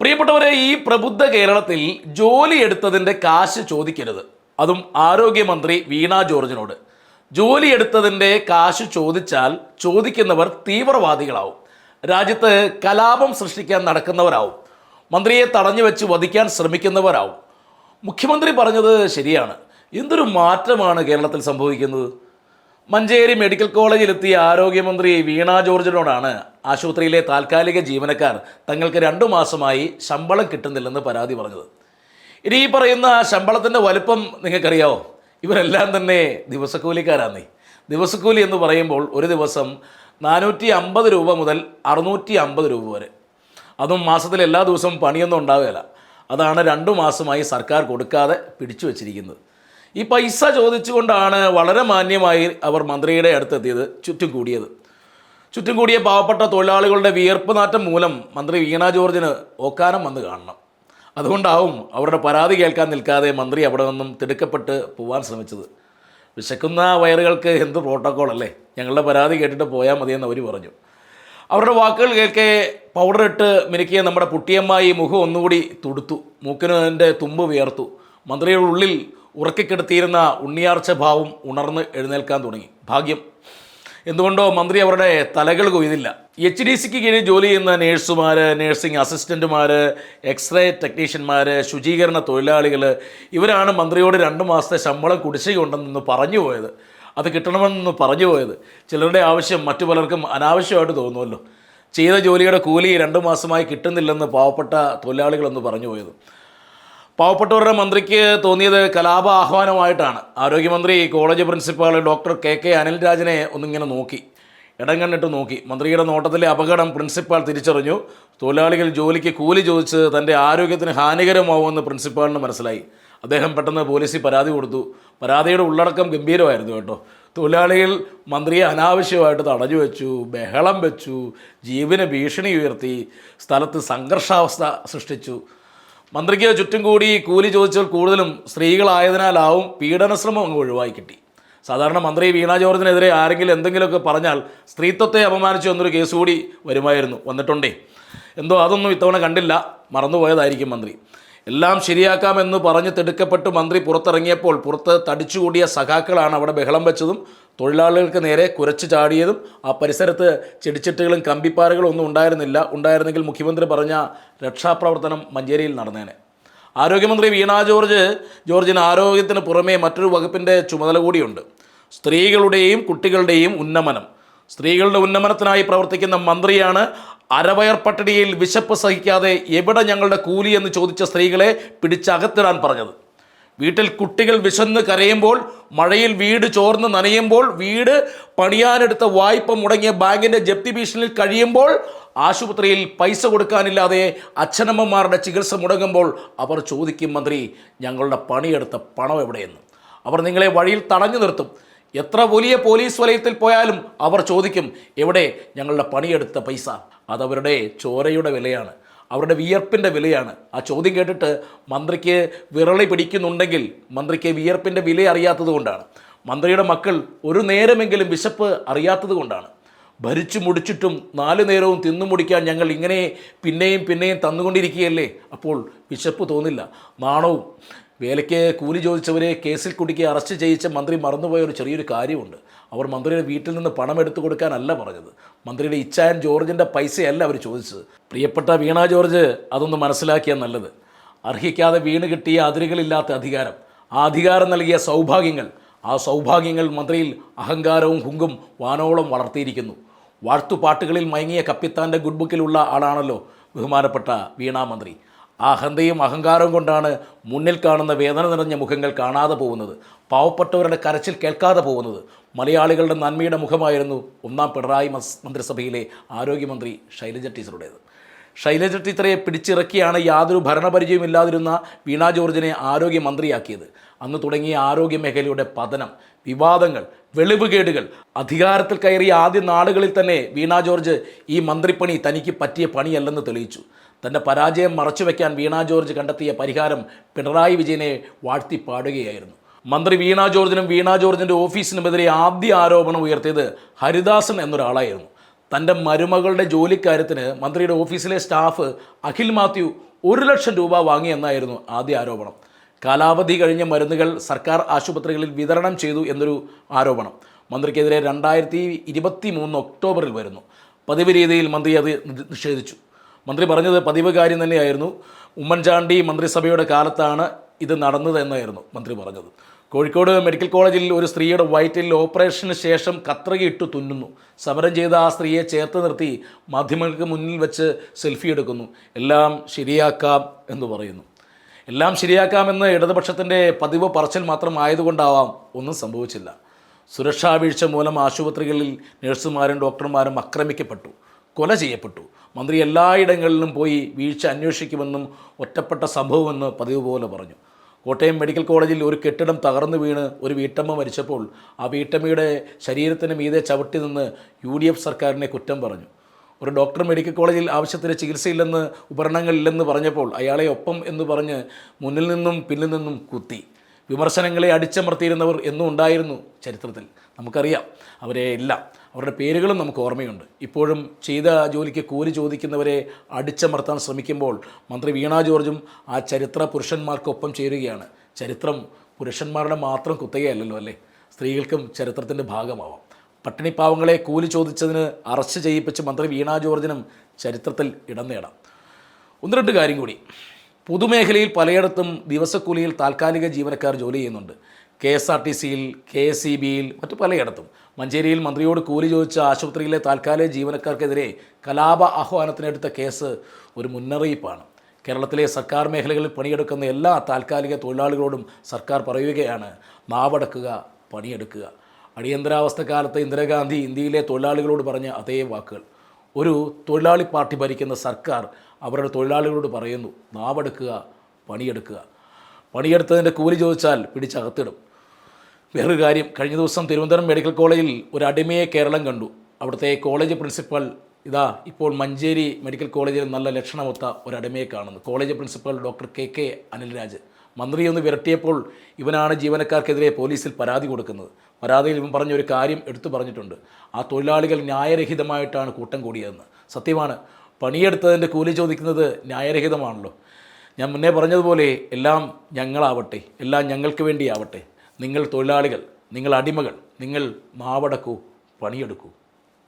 പ്രിയപ്പെട്ടവരെ ഈ പ്രബുദ്ധ കേരളത്തിൽ ജോലി എടുത്തതിന്റെ കാശ് ചോദിക്കരുത്. അതും ആരോഗ്യമന്ത്രി വീണ ജോർജിനോട്. ജോലി എടുത്തതിന്റെ കാശ് ചോദിച്ചാൽ ചോദിക്കുന്നവർ തീവ്രവാദികളാവും. രാജ്യത്ത് കലാപം സൃഷ്ടിക്കാൻ നടക്കുന്നവരാവും. മന്ത്രിയെ തടഞ്ഞു വെച്ച് വധിക്കാൻ ശ്രമിക്കുന്നവരാവും. മുഖ്യമന്ത്രി പറഞ്ഞത് ശരിയാണ്. എന്തൊരു മാറ്റമാണ് കേരളത്തിൽ സംഭവിക്കുന്നത്? മഞ്ചേരി മെഡിക്കൽ കോളേജിലെത്തിയ ആരോഗ്യമന്ത്രി വീണ ജോർജിനോടാണ് ആശുപത്രിയിലെ താൽക്കാലിക ജീവനക്കാർ തങ്ങൾക്ക് രണ്ടു മാസമായി ശമ്പളം കിട്ടുന്നില്ലെന്ന് പരാതി പറഞ്ഞത്. ഇനി ഈ പറയുന്ന ശമ്പളത്തിന്റെ വലുപ്പം നിങ്ങൾക്കറിയാവോ? ഇവരെല്ലാം തന്നെ ദിവസക്കൂലിക്കാരാന്നേ. ദിവസക്കൂലി എന്ന് പറയുമ്പോൾ ഒരു ദിവസം നാനൂറ്റി അമ്പത് രൂപ മുതൽ അറുന്നൂറ്റി അമ്പത് രൂപ വരെ. അതും മാസത്തിൽ എല്ലാ ദിവസവും പണിയൊന്നും ഉണ്ടാവുകയില്ല. അതാണ് രണ്ടു മാസമായി സർക്കാർ കൊടുക്കാതെ പിടിച്ചു വച്ചിരിക്കുന്നത്. ഈ പൈസ ചോദിച്ചുകൊണ്ടാണ് വളരെ മാന്യമായി അവർ മന്ത്രിയുടെ അടുത്തെത്തിയത് ചുറ്റും കൂടിയത്. ചുറ്റും കൂടിയ പാവപ്പെട്ട തൊഴിലാളികളുടെ വിയർപ്പ് നാറ്റം മൂലം മന്ത്രി വീണ ജോർജിന് ഓക്കാനം വന്ന് കാണണം. അതുകൊണ്ടാവും അവരുടെ പരാതി കേൾക്കാൻ നിൽക്കാതെ മന്ത്രി അവിടെ നിന്നും തിടുക്കപ്പെട്ട് പോകാൻ ശ്രമിച്ചത്. വിശക്കുന്ന വയറുകൾക്ക് എന്ത് പ്രോട്ടോക്കോൾ അല്ലേ? ഞങ്ങളുടെ പരാതി കേട്ടിട്ട് പോയാൽ മതിയെന്ന് അവർ പറഞ്ഞു. അവരുടെ വാക്കുകൾ കേൾക്കെ പൗഡർ ഇട്ട് മിനുക്കിയ നമ്മുടെ പുട്ടിയമ്മായി മുഖം ഒന്നുകൂടി തുടുത്തു. മൂക്കിന് അതിന്റെ തുമ്പ് വിയർത്തു. മന്ത്രിയുടെ ഉള്ളിൽ ഉറക്കിക്കെടുത്തിയിരുന്ന ഉണ്ണിയാർച്ച ഭാവം ഉണർന്ന് എഴുന്നേൽക്കാൻ തുടങ്ങി. ഭാഗ്യം. എന്തുകൊണ്ടോ മന്ത്രി അവരുടെ തലകൾ കൊയ്തില്ല. എച്ച് ഡി സിക്ക് കീഴിൽ ജോലി ചെയ്യുന്ന നേഴ്സുമാർ നേഴ്സിംഗ് അസിസ്റ്റന്റുമാർ എക്സ്റേ ടെക്നീഷ്യന്മാർ ശുചീകരണ തൊഴിലാളികൾ ഇവരാണ് മന്ത്രിയോട് രണ്ട് മാസത്തെ ശമ്പളം കുടിശ്ശികയുണ്ടെന്ന് പറഞ്ഞു പോയത്. അത് കിട്ടണമെന്ന് പറഞ്ഞു പോയത്. ചിലരുടെ ആവശ്യം മറ്റു പലർക്കും അനാവശ്യമായിട്ട് തോന്നുമല്ലോ. ചെയ്ത ജോലിയുടെ കൂലി രണ്ട് മാസമായി കിട്ടുന്നില്ലെന്ന് പാവപ്പെട്ട തൊഴിലാളികളെന്ന് പറഞ്ഞു പോയത്. പാവപ്പെട്ടവരുടെ മന്ത്രിക്ക് തോന്നിയത് കലാപ ആഹ്വാനമായിട്ടാണ് ആരോഗ്യമന്ത്രി college principal doctor K K അനിൽരാജിനെ ഒന്നിങ്ങനെ നോക്കി. ഇടം കണ്ടിട്ട് നോക്കി. മന്ത്രിയുടെ നോട്ടത്തിലെ അപകടം പ്രിൻസിപ്പാൾ തിരിച്ചറിഞ്ഞു. തൊഴിലാളികൾ ജോലിക്ക് കൂലി ചോദിച്ച് തന്റെ ആരോഗ്യത്തിന് ഹാനികരമാവുമെന്ന് പ്രിൻസിപ്പാളിന് മനസ്സിലായി. അദ്ദേഹം പെട്ടെന്ന് പോലീസിൽ പരാതി കൊടുത്തു. പരാതിയുടെ ഉള്ളടക്കം ഗംഭീരമായിരുന്നു കേട്ടോ. തൊഴിലാളികൾ മന്ത്രിയെ അനാവശ്യമായിട്ട് തടഞ്ഞു വെച്ചു ബഹളം വെച്ചു ജീവന് ഭീഷണി ഉയർത്തി സ്ഥലത്ത് സംഘർഷാവസ്ഥ സൃഷ്ടിച്ചു. മന്ത്രിക്ക് ചുറ്റും കൂടി കൂലി ചോദിച്ചാൽ കൂടുതലും സ്ത്രീകളായതിനാലാവും പീഡനശ്രമം അങ്ങ് ഒഴിവായി കിട്ടി. സാധാരണ മന്ത്രി വീണ ജോർജിനെതിരെ ആരെങ്കിലും എന്തെങ്കിലുമൊക്കെ പറഞ്ഞാൽ സ്ത്രീത്വത്തെ അപമാനിച്ചു എന്നൊരു കേസ് കൂടി വരുമായിരുന്നു വന്നിട്ടുണ്ടേ. എന്തോ അതൊന്നും ഇത്തവണ കണ്ടില്ല മറന്നുപോയതായിരിക്കും മന്ത്രി. എല്ലാം ശരിയാക്കാമെന്ന് പറഞ്ഞ് തിടുക്കപ്പെട്ട് മന്ത്രി പുറത്തിറങ്ങിയപ്പോൾ പുറത്ത് തടിച്ചുകൂടിയ സഖാക്കളാണ് അവിടെ ബഹളം വെച്ചതും തൊഴിലാളികൾക്ക് നേരെ കുരച്ചു ചാടിയതും ആ പരിസരത്ത് ചെടിച്ചെട്ടുകളും കമ്പിപ്പാറകളും ഒന്നും ഉണ്ടായിരുന്നില്ല. ഉണ്ടായിരുന്നെങ്കിൽ മുഖ്യമന്ത്രി പറഞ്ഞ രക്ഷാപ്രവർത്തനം മഞ്ചേരിയിൽ നടന്നേനെ. ആരോഗ്യമന്ത്രി വീണ ജോർജ് ജോർജിന് ആരോഗ്യത്തിന് പുറമേ മറ്റൊരു വകുപ്പിന്റെ ചുമതല കൂടിയുണ്ട്. സ്ത്രീകളുടെയും കുട്ടികളുടെയും ഉന്നമനം. സ്ത്രീകളുടെ ഉന്നമനത്തിനായി പ്രവർത്തിക്കുന്ന മന്ത്രിയാണ് അരവയർ പട്ടിണിയിൽ വിശപ്പ് സഹിക്കാതെ എവിടെ ഞങ്ങളുടെ കൂലി എന്ന് ചോദിച്ച സ്ത്രീകളെ പിടിച്ചകത്തിടാൻ പറഞ്ഞത്. വീട്ടിൽ കുട്ടികൾ വിശന്ന് കരയുമ്പോൾ മഴയിൽ വീട് ചോർന്ന് നനയുമ്പോൾ വീട് പണിയാനെടുത്ത വായ്പ മുടങ്ങിയ ബാങ്കിന്റെ ജപ്തി ഭീഷണിയിൽ കഴിയുമ്പോൾ ആശുപത്രിയിൽ പൈസ കൊടുക്കാനില്ലാതെ അച്ഛനമ്മമാരുടെ ചികിത്സ മുടങ്ങുമ്പോൾ അവർ ചോദിക്കും മന്ത്രി ഞങ്ങളുടെ പണിയെടുത്ത പണം എവിടെയെന്ന്? അവർ നിങ്ങളെ വഴിയിൽ തടഞ്ഞു നിർത്തും. എത്ര വലിയ പോലീസ് വലയത്തിൽ പോയാലും അവർ ചോദിക്കും എവിടെ ഞങ്ങളുടെ പണിയെടുത്ത പൈസ? അതവരുടെ ചോരയുടെ വിലയാണ്. അവരുടെ വിയർപ്പിന്റെ വിലയാണ്. ആ ചോദ്യം കേട്ടിട്ട് മന്ത്രിക്ക് വിരളി പിടിക്കുന്നുണ്ടെങ്കിൽ മന്ത്രിക്ക് വിയർപ്പിന്റെ വില അറിയാത്തത് കൊണ്ടാണ്. മന്ത്രിയുടെ മക്കൾ ഒരു നേരമെങ്കിലും വിശപ്പ് അറിയാത്തത് കൊണ്ടാണ്. ഭരിച്ചു മുടിച്ചിട്ടും നാലു നേരവും തിന്നു മുടിക്കാൻ ഞങ്ങൾ ഇങ്ങനെ പിന്നെയും പിന്നെയും തന്നുകൊണ്ടിരിക്കുകയല്ലേ? അപ്പോൾ വിശപ്പ് തോന്നില്ല. നാണവും വേലയ്ക്ക് കൂലി ചോദിച്ചവരെ കേസിൽ കുടുക്കി അറസ്റ്റ് ചെയ്യിച്ച മന്ത്രി മറന്നുപോയ ഒരു ചെറിയൊരു കാര്യമുണ്ട്. അവർ മന്ത്രിയുടെ വീട്ടിൽ നിന്ന് പണം എടുത്തു കൊടുക്കാനല്ല പറഞ്ഞത്. മന്ത്രിയുടെ ഇച്ചായൻ ജോർജിന്റെ പൈസയല്ല അവർ ചോദിച്ചത്. പ്രിയപ്പെട്ട വീണ ജോർജ് അതൊന്ന് മനസ്സിലാക്കിയാൽ നല്ലത്. അർഹിക്കാതെ വീണ് കിട്ടിയ അതിരുകളില്ലാത്ത അധികാരം ആ അധികാരം നൽകിയ സൗഭാഗ്യങ്ങൾ ആ സൗഭാഗ്യങ്ങൾ മന്ത്രിയിൽ അഹങ്കാരവും ഹുങ്കും വാനോളം വളർത്തിയിരിക്കുന്നു. വാഴ്ത്തുപാട്ടുകളിൽ മയങ്ങിയ കപ്പിത്താന്റെ ഗുഡ് ബുക്കിലുള്ള ആളാണല്ലോ ബഹുമാനപ്പെട്ട വീണാ മന്ത്രി. ആ അഹന്തയും അഹങ്കാരവും കൊണ്ടാണ് മുന്നിൽ കാണുന്ന വേദന നിറഞ്ഞ മുഖങ്ങൾ കാണാതെ പോകുന്നത്. പാവപ്പെട്ടവരുടെ കരച്ചിൽ കേൾക്കാതെ പോകുന്നത്. മലയാളികളുടെ നന്മയുടെ മുഖമായിരുന്നു ഒന്നാം പിണറായി മന്ത്രിസഭയിലെ ആരോഗ്യമന്ത്രി ശൈലജ ടീച്ചറുടേത്. ശൈലജ ടീച്ചറെ പിടിച്ചിറക്കിയാണ് യാതൊരു ഭരണപരിചയവും ഇല്ലാതിരുന്ന വീണ ജോർജിനെ ആരോഗ്യമന്ത്രിയാക്കിയത്. അന്ന് തുടങ്ങിയ ആരോഗ്യ മേഖലയുടെ പതനം വിവാദങ്ങൾ വെളിവുകേടുകൾ അധികാരത്തിൽ കയറിയ ആദ്യ നാളുകളിൽ തന്നെ വീണ ജോർജ് ഈ മന്ത്രിപ്പണി തനിക്ക് പറ്റിയ പണിയല്ലെന്ന് തെളിയിച്ചു. തന്റെ പരാജയം മറച്ചുവെക്കാൻ വീണ ജോർജ് കണ്ടെത്തിയ പരിഹാരം പിണറായി വിജയനെ വാഴ്ത്തി പാടുകയായിരുന്നു മന്ത്രി വീണ ജോർജിനും വീണ ജോർജിന്റെ ഓഫീസിനുമെതിരെ ആദ്യ ആരോപണം ഉയർത്തിയത് ഹരിദാസൻ എന്നൊരാളായിരുന്നു. തന്റെ മരുമകളുടെ ജോലിക്കാര്യത്തിന് മന്ത്രിയുടെ ഓഫീസിലെ സ്റ്റാഫ് അഖിൽ മാത്യു ഒരു ലക്ഷം രൂപ വാങ്ങിയെന്നായിരുന്നു ആദ്യ ആരോപണം. കാലാവധി കഴിഞ്ഞ മരുന്നുകൾ സർക്കാർ ആശുപത്രികളിൽ വിതരണം ചെയ്തു എന്നൊരു ആരോപണം മന്ത്രിക്കെതിരെ രണ്ടായിരത്തി ഇരുപത്തി മൂന്ന് ഒക്ടോബറിൽ വരുന്നു. പതിവ് രീതിയിൽ മന്ത്രി അത് നിഷേധിച്ചു. മന്ത്രി പറഞ്ഞത് പതിവ് കാര്യം തന്നെയായിരുന്നു. ഉമ്മൻചാണ്ടി മന്ത്രിസഭയുടെ കാലത്താണ് ഇത് നടന്നത് എന്നായിരുന്നു മന്ത്രി പറഞ്ഞത്. കോഴിക്കോട് മെഡിക്കൽ കോളേജിൽ ഒരു സ്ത്രീയുടെ വയറ്റിൽ ഓപ്പറേഷന് ശേഷം കത്രകിട്ടു തുന്നുന്നു. സമരം ചെയ്ത ആ സ്ത്രീയെ ചേർത്ത് നിർത്തി മാധ്യമങ്ങൾക്ക് മുന്നിൽ വെച്ച് സെൽഫി എടുക്കുന്നു. എല്ലാം ശരിയാക്കാം എന്ന് പറയുന്നു. എല്ലാം ശരിയാക്കാമെന്ന് ഇടതുപക്ഷത്തിന്റെ പതിവ് പറച്ചിൽ മാത്രം ആയതുകൊണ്ടാവാം ഒന്നും സംഭവിച്ചില്ല. സുരക്ഷാ വീഴ്ച മൂലം ആശുപത്രികളിൽ നഴ്സുമാരും ഡോക്ടർമാരും ആക്രമിക്കപ്പെട്ടു. കൊല ചെയ്യപ്പെട്ടു. മന്ത്രി എല്ലായിടങ്ങളിലും പോയി വീഴ്ച അന്വേഷിക്കുമെന്നും ഒറ്റപ്പെട്ട സംഭവമെന്ന് പതിവ് പോലെ പറഞ്ഞു. കോട്ടയം മെഡിക്കൽ കോളേജിൽ ഒരു കെട്ടിടം തകർന്നു വീണ് ഒരു വീട്ടമ്മ മരിച്ചപ്പോൾ ആ വീട്ടമ്മയുടെ ശരീരത്തിന് മീതെ ചവിട്ടി നിന്ന് യു ഡി എഫ് സർക്കാരിനെ കുറ്റം പറഞ്ഞു. ഒരു ഡോക്ടർ മെഡിക്കൽ കോളേജിൽ ആവശ്യത്തിന് ചികിത്സയില്ലെന്ന് ഉപകരണങ്ങളില്ലെന്ന് പറഞ്ഞപ്പോൾ അയാളെ ഒപ്പം എന്ന് പറഞ്ഞ് മുന്നിൽ നിന്നും പിന്നിൽ നിന്നും കുത്തി. വിമർശനങ്ങളെ അടിച്ചമർത്തിയിരുന്നവർ എന്നും ഉണ്ടായിരുന്നു ചരിത്രത്തിൽ. നമുക്കറിയാം അവരെ എല്ലാം അവരുടെ പേരുകളും നമുക്ക് ഓർമ്മയുണ്ട്. ഇപ്പോഴും ചെയ്ത ജോലിക്ക് കൂലി ചോദിക്കുന്നവരെ അടിച്ചമർത്താൻ ശ്രമിക്കുമ്പോൾ മന്ത്രി വീണ ജോർജും ആ ചരിത്ര പുരുഷന്മാർക്കൊപ്പം ചേരുകയാണ്. ചരിത്രം പുരുഷന്മാരുടെ മാത്രം കുത്തകയല്ലല്ലോ അല്ലേ? സ്ത്രീകൾക്കും ചരിത്രത്തിന്റെ ഭാഗമാവാം. പട്ടിണിപ്പാവങ്ങളെ കൂലി ചോദിച്ചതിന് അറസ്റ്റ് ചെയ്യിപ്പിച്ച് മന്ത്രി വീണ ജോർജിനും ചരിത്രത്തിൽ ഇടം നേടാം. ഒന്ന് രണ്ട് കാര്യം കൂടി. പൊതുമേഖലയിൽ പലയിടത്തും ദിവസക്കൂലിയിൽ താൽക്കാലിക ജീവനക്കാർ ജോലി ചെയ്യുന്നുണ്ട്. കെ എസ് ആർ ടി സിയിൽ കെ എസ് ഇ ബിയിൽ മറ്റു പലയിടത്തും. മഞ്ചേരിയിൽ മന്ത്രിയോട് കൂലി ചോദിച്ച ആശുപത്രിയിലെ താൽക്കാലിക ജീവനക്കാർക്കെതിരെ കലാപ ആഹ്വാനത്തിനെടുത്ത കേസ് ഒരു മുന്നറിയിപ്പാണ്. കേരളത്തിലെ സർക്കാർ മേഖലകളിൽ പണിയെടുക്കുന്ന എല്ലാ താൽക്കാലിക തൊഴിലാളികളോടും സർക്കാർ പറയുകയാണ് നാവടക്കുക പണിയെടുക്കുക. അടിയന്തരാവസ്ഥ കാലത്ത് ഇന്ദിരാഗാന്ധി ഇന്ത്യയിലെ തൊഴിലാളികളോട് പറഞ്ഞ അതേ വാക്കുകൾ. ഒരു തൊഴിലാളി പാർട്ടി ഭരിക്കുന്ന സർക്കാർ അവരുടെ തൊഴിലാളികളോട് പറയുന്നു നാവെടുക്കുക പണിയെടുക്കുക. പണിയെടുത്തതിന്റെ കൂലി ചോദിച്ചാൽ പിടിച്ചകത്തിടും. വേറൊരു കാര്യം. കഴിഞ്ഞ ദിവസം തിരുവനന്തപുരം മെഡിക്കൽ കോളേജിൽ ഒരു അടിമയെ കേരളം കണ്ടു. അവിടുത്തെ കോളേജ് പ്രിൻസിപ്പൽ ഇതാ ഇപ്പോൾ മഞ്ചേരി മെഡിക്കൽ കോളേജിൽ നല്ല ലക്ഷണമൊത്ത ഒരു അടിമയെ കാണുന്നു. College principal doctor K K Anilraj. മന്ത്രി ഒന്ന് വിരട്ടിയപ്പോൾ ഇവനാണ് ജീവനക്കാർക്കെതിരെ പോലീസിൽ പരാതി കൊടുക്കുന്നത്. പരാതിയിൽ ഇവൻ പറഞ്ഞ ഒരു കാര്യം എടുത്തു പറഞ്ഞിട്ടുണ്ട്. ആ തൊഴിലാളികൾ ന്യായരഹിതമായിട്ടാണ് കൂട്ടം കൂടിയതെന്ന്. സത്യമാണ് പണിയെടുത്തതിന്റെ കൂലി ചോദിക്കുന്നത് ന്യായരഹിതമാണല്ലോ. ഞാൻ മുന്നേ പറഞ്ഞതുപോലെ എല്ലാം ഞങ്ങളാവട്ടെ എല്ലാം ഞങ്ങൾക്ക് വേണ്ടിയാവട്ടെ. നിങ്ങൾ തൊഴിലാളികൾ നിങ്ങൾ അടിമകൾ നിങ്ങൾ മാവടക്കൂ പണിയെടുക്കൂ.